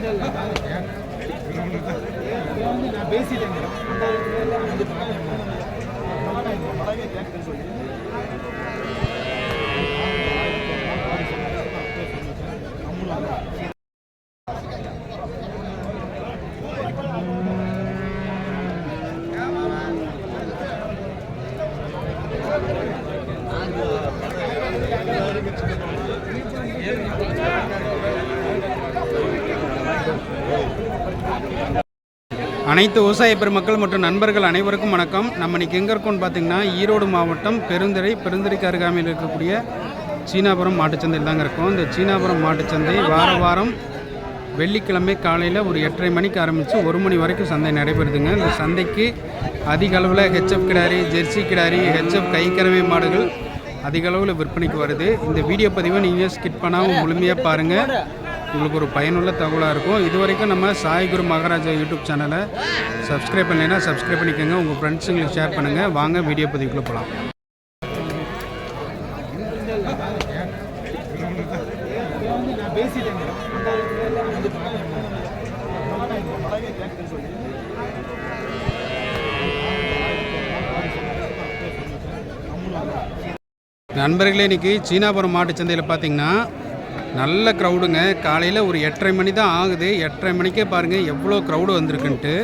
நான் அனைத்து விவசாய பெருமக்கள் மற்றும் நண்பர்கள் அனைவருக்கும் வணக்கம். நம்ம இன்னைக்கு எங்கே இருக்கோம்னு பார்த்தீங்கன்னா ஈரோடு மாவட்டம் பெருந்துறை பெருந்துறைக்கு அருகாமையில் இருக்கக்கூடிய சீனாபுரம் மாட்டுச்சந்தையில் தாங்க இருக்கும். இந்த சீனாபுரம் மாட்டுச்சந்தை வார வாரம் வெள்ளிக்கிழமை காலையில் ஒரு எட்டரை மணிக்கு ஆரம்பித்து ஒரு மணி வரைக்கும் சந்தை நடைபெறுதுங்க. இந்த சந்தைக்கு அதிக அளவில் ஹெச்எஃப் கிடாரி ஜெர்சி கிடாரி ஹெச்எஃப் கைக்கறவை மாடுகள் அதிக அளவில் விற்பனைக்கு வருது. இந்த வீடியோ பதிவை நீங்கள் ஸ்கிப் பண்ணாமல் முழுமையாக பாருங்கள் உங்களுக்கு ஒரு பயனுள்ள தகவலாக இருக்கும். இது வரைக்கும் நம்ம சாய் குரு மகாராஜா யூடியூப் சேனலை சப்ஸ்கிரைப் பண்ணலைன்னா சப்ஸ்கிரைப் பண்ணிக்கோங்க. உங்கள் ஃப்ரெண்ட்ஸுங்களுக்கு ஷேர் பண்ணுங்கள் வாங்க வீடியோ பதிவுக்குள்ளே போகலாம் நண்பர்களே இன்றைக்கி சீனாபுரம் மாட்டு சந்தையில் பார்த்தீங்கன்னா நல்ல க்ரௌடுங்க காலையில் ஒரு எட்டரை மணி தான் ஆகுது. எட்டரை மணிக்கே பாருங்கள் எவ்வளோ க்ரௌடு வந்திருக்குன்ட்டு.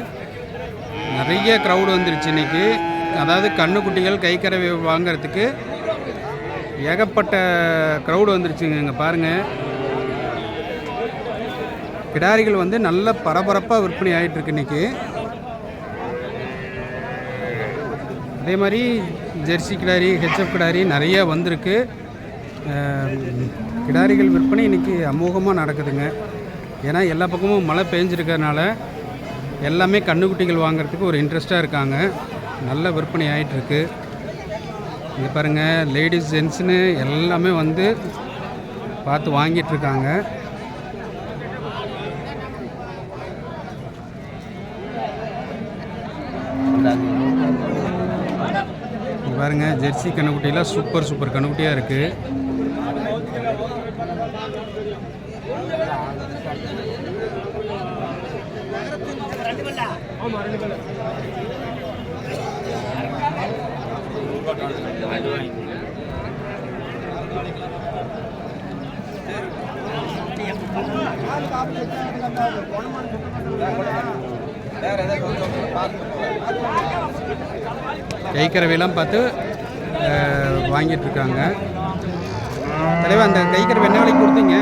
நிறைய க்ரௌடு வந்துருச்சு இன்றைக்கி அதாவது கண்ணுக்குட்டிகள் கைக்கறவை வாங்குறதுக்கு ஏகப்பட்ட க்ரௌடு வந்துருச்சுங்க இங்கே பாருங்கள் கிடாரிகள் வந்து நல்ல பரபரப்பாக விற்பனை ஆகிட்டுருக்கு இன்றைக்கி அதே மாதிரி ஜெர்சி கிடாரி ஹெச்எஃப் கிடாரி நிறைய வந்திருக்கு. கிடாரிகள் விற்பனை இன்றைக்கி அமோகமாக நடக்குதுங்க. ஏன்னா எல்லா பக்கமும் மழை பெஞ்சிருக்கிறதுனால எல்லாமே கண்ணுக்குட்டிகள் வாங்குறதுக்கு ஒரு இன்ட்ரெஸ்ட்டாக இருக்காங்க. நல்ல விற்பனை ஆகிட்டுருக்கு இங்கே பாருங்கள் லேடிஸ் ஜென்ட்ஸுன்னு எல்லாமே வந்து பார்த்து வாங்கிட்டுருக்காங்க. பாருங்கள் பாருங்க ஜெர்சி கண்ணுக்குட்டிலாம் சூப்பர் சூப்பர் கண்ணுக்குட்டியாக இருக்குது கைக்கறவையெல்லாம் பார்த்து அஹ், வாங்கிட்டு இருக்காங்க தலைவா அந்த கைக்கறவை என்ன விலைக்கு கொடுத்தீங்க?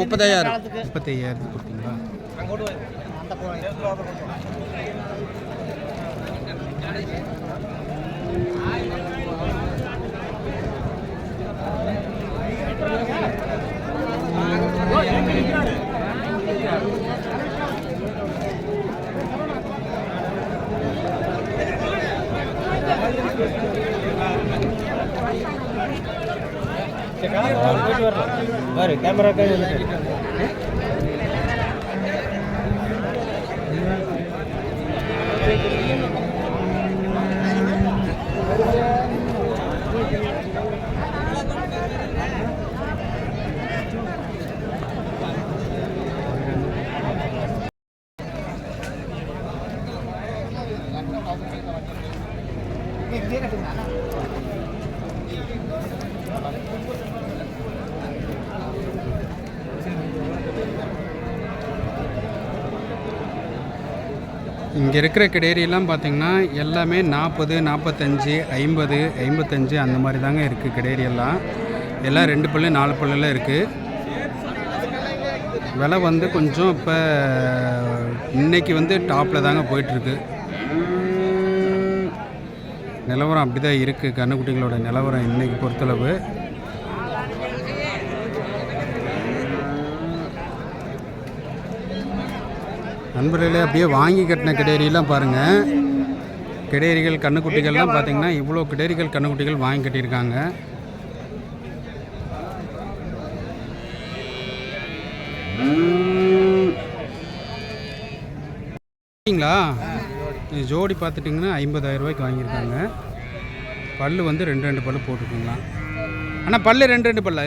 முப்பத்தையாயிரம். முப்பத்தையாயிரத்துக்கு கொடுத்தீங்களா? ಬರ್ರಿ ಕ್ಯಾಮ್ರಾ ಕೈ Thank. இங்கே இருக்கிற கிடேரியெல்லாம் பார்த்திங்கன்னா எல்லாமே நாற்பது நாற்பத்தஞ்சு ஐம்பது ஐம்பத்தஞ்சு அந்த மாதிரி தாங்க இருக்குது கிடேரியெல்லாம் எல்லாம் ரெண்டு பல்லு நாலு பல்லுலாம் இருக்குது விலை வந்து கொஞ்சம் இப்போ இன்னைக்கு வந்து டாப்பில் தாங்க போயிட்டுருக்கு. நிலவரம் அப்படி தான் இருக்குது கன்றுக்குட்டிகளோட நிலவரம் இன்றைக்கி பொறுத்தளவு. நண்பர்களே அப்படியே வாங்கி கட்டின கிடேரியெல்லாம் பாருங்கள் கிடேரிகள் கண்ணுக்குட்டிகள்லாம் பார்த்தீங்கன்னா இவ்வளோ கிடேரிகள் கண்ணுக்குட்டிகள் வாங்கி கட்டியிருக்காங்க. சரிங்களா ஜோடி பார்த்துட்டிங்கன்னா ஐம்பதாயிரம் ரூபாய்க்கு வாங்கியிருக்காங்க. பல்லு வந்து ரெண்டு ரெண்டு பல்லு போட்டுருக்குங்களா? அண்ணா பல்லு ரெண்டு ரெண்டு பல்லு?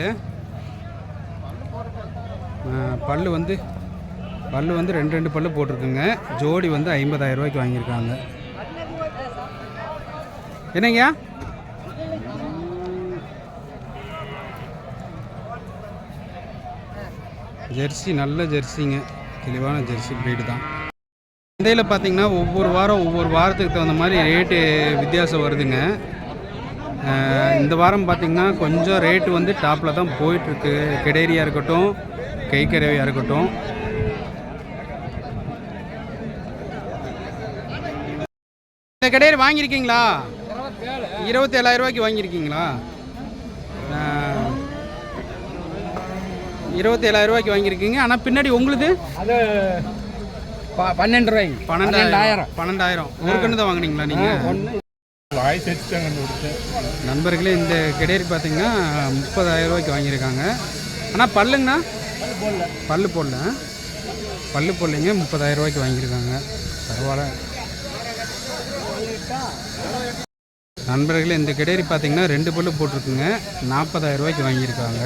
பல் வந்து பல் வந்து ரெண்டு ரெண்டு பல்லு போட்டிருக்குங்க. ஜோடி வந்து ஐம்பதாயிரம் ரூபாய்க்கு வாங்கியிருக்காங்க. என்னங்கய்யா ஜெர்சி நல்ல ஜெர்சிங்க. தெளிவான ஜெர்சி ப்ரீடு தான். சந்தையில் பார்த்தீங்கன்னா ஒவ்வொரு வாரம் ஒவ்வொரு வாரத்துக்கு தகுந்த மாதிரி ரேட்டு வித்தியாசம் வருதுங்க. இந்த வாரம் பார்த்தீங்கன்னா கொஞ்சம் ரேட்டு வந்து டாப்பில் தான் போயிட்டுருக்கு கெடேரியாக இருக்கட்டும் கைக்கரவையாக இருக்கட்டும். இந்த கடையில் வாங்கியிருக்கீங்களா? இருபத்தேழாயிரம் ரூபாய்க்கு வாங்கியிருக்கீங்களா? இருபத்தேழாயிரம் ரூபாய்க்கு வாங்கியிருக்கீங்க. ஆனால் பின்னாடி ப- பன்னெண்டு ரூபாய்க்கு பன்னெண்டாயிரம். பன்னெண்டாயிரம். ஒரு கன்று தான் வாங்குனீங்களா நீங்கள் நண்பர்களே இந்த கிடையாது பார்த்தீங்கன்னா முப்பதாயிரம் ரூபாய்க்கு வாங்கியிருக்காங்க. ஆனால் பல்லுங்கண்ணா? பல்லு போடல. பல்லு போடலைங்க. முப்பதாயிரம் ரூபாய்க்கு வாங்கியிருக்காங்க. பரவாயில்ல. நண்பர்களே இந்த கிடேரி பார்த்தீங்கன்னா ரெண்டு பல்லு போட்டிருக்குங்க. நாற்பதாயிரம் ரூபாய்க்கு வாங்கியிருக்காங்க.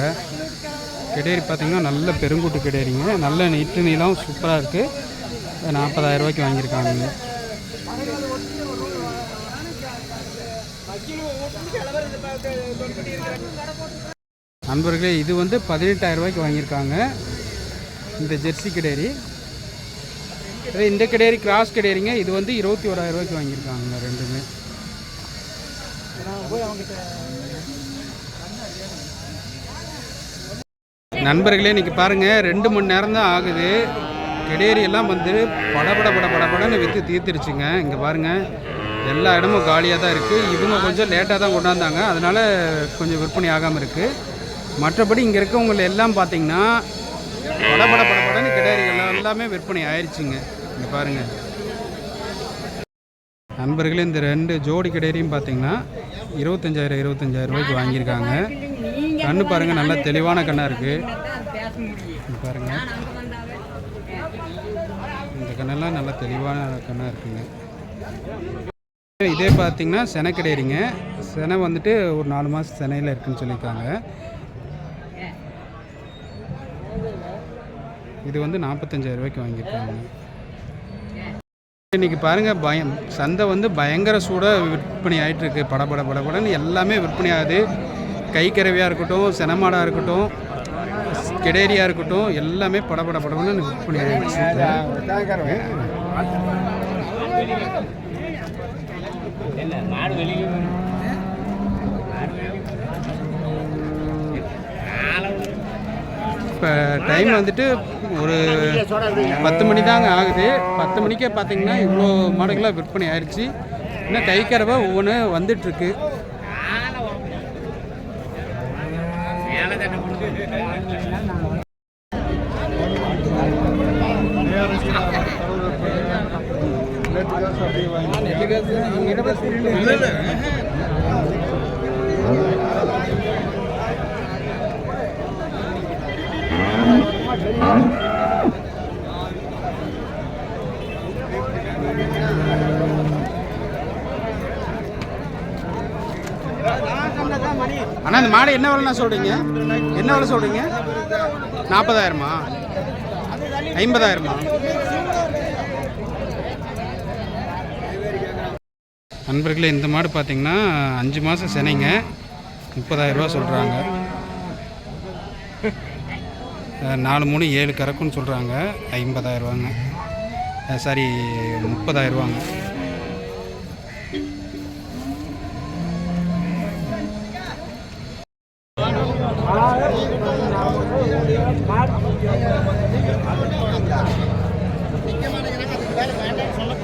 கிடேரி பார்த்தீங்கன்னா நல்ல பெருங்கூட்டு கிடேரிங்க. நல்ல நீட்டு நீளம் சூப்பராக இருக்குது நாற்பதாயிரம் ரூபாய்க்கு வாங்கியிருக்காங்க. நண்பர்களே இது வந்து பதினெட்டாயிரம் ரூபாய்க்கு வாங்கியிருக்காங்க. இந்த ஜெர்சி கிடேரி. இதே இந்த கிடேரி கிராஸ் கடையரிங்க இது வந்து இருபத்தி ஓராயிரம் ரூபாய்க்கு வாங்கியிருக்காங்க ரெண்டுமே. நண்பர்களே இன்றைக்கி பாருங்கள் ரெண்டு மணி நேரம் தான் ஆகுது. கிடேரி எல்லாம் வந்து படபட பட படபடன்னு விற்று தீர்த்துருச்சுங்க இங்கே பாருங்கள் எல்லா இடமும் காலியாக தான் இருக்குது இவங்க கொஞ்சம் லேட்டாக தான் கொண்டாந்தாங்க. அதனால் கொஞ்சம் விற்பனை ஆகாமல் இருக்குது மற்றபடி இங்கே இருக்கவங்க எல்லாம் பார்த்தீங்கன்னா படபட படபடன்னு கிடேரிகள் எல்லாமே விற்பனை ஆயிடுச்சுங்க இங்கே பாருங்கள் நண்பர்களே இந்த ரெண்டு ஜோடி கடையிலையும் பார்த்தீங்கன்னா இருபத்தஞ்சாயிரம் இருபத்தஞ்சாயிரம் ரூபாய்க்கு வாங்கியிருக்காங்க. கண்ணு பாருங்கள் நல்லா தெளிவான கண்ணாக இருக்குது பாருங்கள் இந்த கண்ணெல்லாம் நல்லா தெளிவான கண்ணாக இருக்குங்க. இதே பார்த்தீங்கன்னா செனை கிடையாதுங்க செனை வந்துட்டு ஒரு நாலு மாதம் சென்னையில் இருக்குன்னு சொல்லியிருக்காங்க. இது வந்து நாற்பத்தஞ்சாயிரம் ரூபாய்க்கு வாங்கியிருக்காங்க. இன்னைக்கு பாருங்க பயம். சந்தை வந்து பயங்கர சூடாக விற்பனை ஆயிட்டு இருக்கு படபட படபடன்னு எல்லாமே விற்பனை ஆகுது. கைக்கரவையாக இருக்கட்டும் செனமாடாக இருக்கட்டும் கெடேரியாக இருக்கட்டும் எல்லாமே படபட படபடன்னு விற்பனை ஆயிடுச்சு இப்போ டைம் வந்துட்டு ஒரு பத்து மணி தாங்க ஆகுது. பத்து மணிக்கே பார்த்தீங்கன்னா இவ்வளோ மாடுகளாக விற்பனை ஆயிடுச்சு இன்னும் கைக்கறவை ஒவ்வொன்று வந்துட்டுருக்கு. அண்ணா இந்த மாடு என்ன விலைண்ணா சொல்கிறீங்க என்ன விலை சொல்கிறீங்க நாற்பதாயிரமா ஐம்பதாயிரமா? நண்பர்களே இந்த மாடு பார்த்தீங்கன்னா அஞ்சு மாதம் செனைங்க. முப்பதாயிரரூபா சொல்கிறாங்க நாலு மூணு ஏழு கறக்குன்னு சொல்கிறாங்க ஐம்பதாயிரரூவாங்க சாரி முப்பதாயிரரூவாங்க சொல்ல